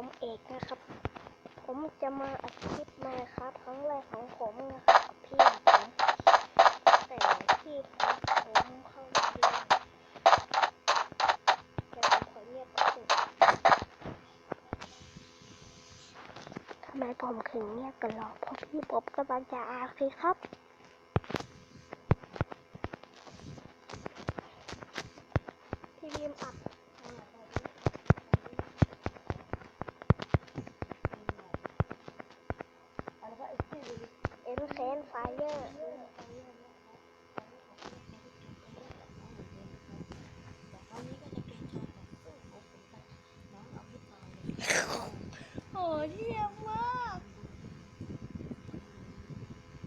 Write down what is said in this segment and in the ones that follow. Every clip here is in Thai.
ผมเอกนะครับ ผมจะมาอัดคลิปมาครับครั้งแรกของผมนะครับกับพี่ผมแต่พี่ผมผมเข้ามาเรียนแต่ผมขอเงียบแป๊บนึงทำไมผมถึงเงียบกันหรอเพราะพี่ผมกำลังจะอาสิครับพี่บีมอัด เอ็น เซนไฟเออร์โหเยี่ยมมาก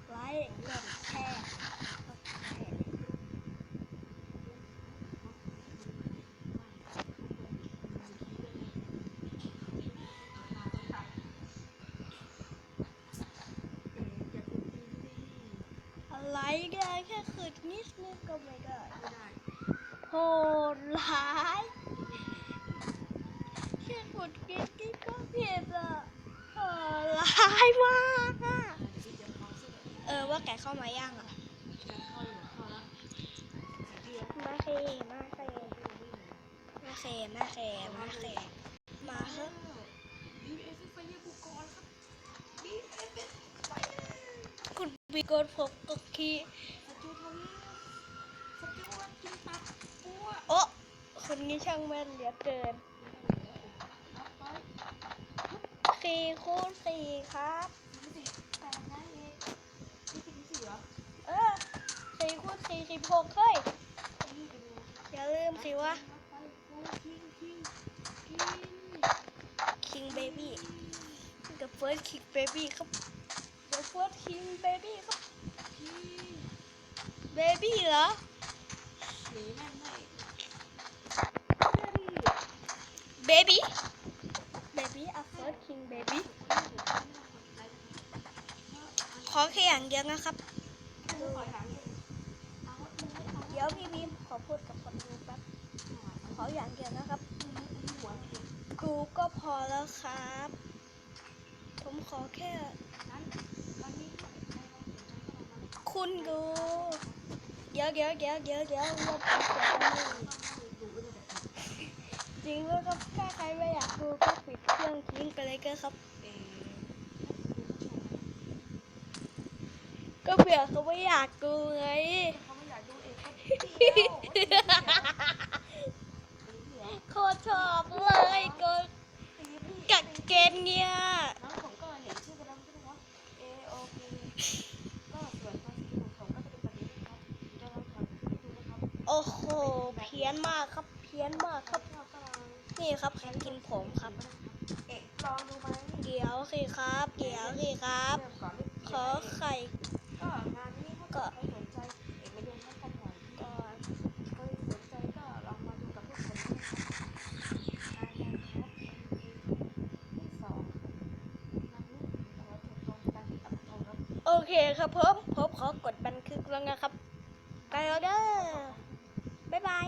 ไลค์กดแชร์กดแชร์อะ ไรได้แค่ขืดนิดนึงก็ไม่ได้โหดร้ายแค่กดกินนี่ก็ผิดอะโหดร้ายมากอะเออว่าแกเข้ามาย่างอะมาเคมาเคมาเคมาเคมาเคมาเถอะ คุณบีโกดพบกับคีโอ้คนนี้ช่างแม่นเหลือเกินสี่คูณสี่ครับเออสี่คูณสี่สิบหกเฮ้ยอย่าลืมสิวะ King Baby The First King Baby ครับ The First King Baby ครับ Baby เหรอ Baby Baby a First King Baby ขอแค่อย่างเดียวนะครับ เดี๋ยวพี่บีมขอพูดกับคนดูแป๊บขออย่างเดียวนะครับกูก็พอแล้วครับ ผมขอแค่นั้น คุณกูเดี๋ยวเดี๋ยวเดี๋ยวเดี๋ยวเดี๋ยวเราไปเปิดนี่จริงด้วยครับถ้าใครไม่อยากดูก็ปิดเครื่องทิ้งไปเลยก็ครับ ก็เผื่อเขาไม่อยากดูไง โคตรชอบเลยกดกักเกณฑ์เนี่ย โอ้โห เพี้ยนมากครับ เพี้ยนมากครับ นี่ครับแคนกินผมครับลองดูไหมเดี๋ยวสิครับ เดี๋ยวสิครับ ขอไข่ก็งานนี้ก็ใครสนใจเอกมาดูให้กันหน่อยก่อนใครสนใจก็ลองมาดูกับพวกผมนะครับงานงานครับที่สองนนี้ขอถูกตรงกางโอเคครับผมผมขอกดบันทึกแล้วนะครับไปแล้วเด้อ บ๊ายบาย